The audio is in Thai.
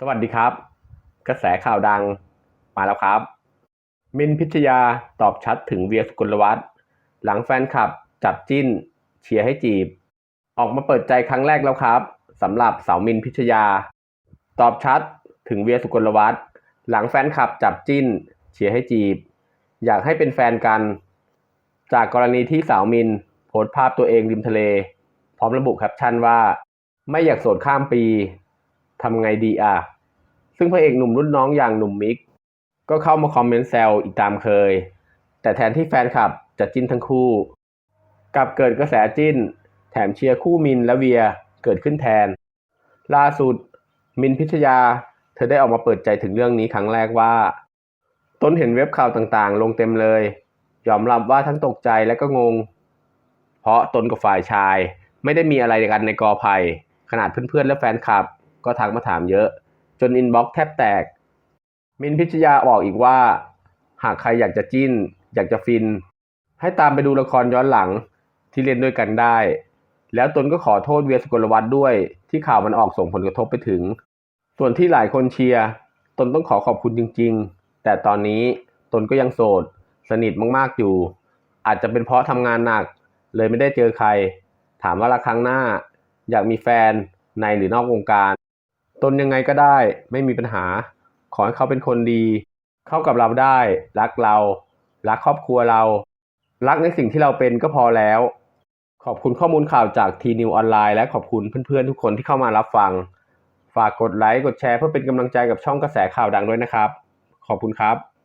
สวัสดีครับ กระแสข่าวดังมาแล้วครับ มินพิชยาตอบชัดถึงเวียสุลวัฒน์หลังแฟนคลับจับจิ้น เชียร์ให้จีบ ออกมาเปิดใจครั้งแรกแล้วครับสำหรับสาวมินพิชยา ตอบชัดถึงเวียสุกลวัฒน์หลังแฟนคลับจับจิ้น เชียร์ให้จีบ อยากให้เป็นแฟนกัน จากกรณีที่สาวมินโพสต์ภาพตัวเองริมทะเล พร้อมระบุแคปชั่นว่า ไม่อยากโสดข้ามปี ทำไงดีอะ ซึ่งพระเอกหนุ่มรุ่นน้องอย่างหนุ่มมิก ก็เข้ามาคอมเมนต์แซวอีกตามเคย แต่แทนที่แฟนคลับจะจิ้นทั้งคู่กลับเกิดกระแสจิ้น แถมเชียร์คู่มินและเวียเกิดขึ้นแทน ล่าสุด มินพิชยา เธอได้ออกมาเปิดใจถึงเรื่องนี้ครั้งแรกว่า ตนเห็นเว็บข่าวต่างๆ ลงเต็มเลย ยอมรับว่าทั้งตกใจและก็งง เพราะตนกับฝ่ายชาย ไม่ได้มีอะไรกันในกอไผ่ขนาดเพื่อนๆและแฟนคลับ ก็ทักมาถามเยอะ จนอินบ็อกซ์แทบแตก มินพิชยาบอกอีกว่า หากใครอยากจะจิ้น อยากจะฟิน ให้ตามไปดูละครย้อนหลังที่เล่นด้วยกันได้ แล้วตนก็ขอโทษเวียสกลวัฒน์ด้วย ที่ข่าวมันออกส่งผลกระทบไปถึง ส่วนที่หลายคนเชียร์ตนต้องขอขอบคุณจริง ๆ แต่ตอนนี้ตนก็ยังโสด สนิทมากๆอยู่ อาจจะเป็นเพราะทำงานหนัก เลยไม่ได้เจอใคร ถามว่าละครั้งหน้า อยากมีแฟนในหรือนอกวงการ ตนยังไงก็ได้ ไม่มีปัญหา ขอให้เขาเป็นคนดี เข้ากับเราได้ รักเรา รักครอบครัวเรา รักในสิ่งที่เราเป็นก็พอแล้ว ขอบคุณข้อมูลข่าวจากทีนิวออนไลน์และขอบคุณเพื่อนๆทุกคนที่เข้ามารับฟัง ฝากกดไลค์กดแชร์เพื่อเป็นกำลังใจกับช่องกระแสข่าวดังด้วยนะครับ ขอบคุณครับ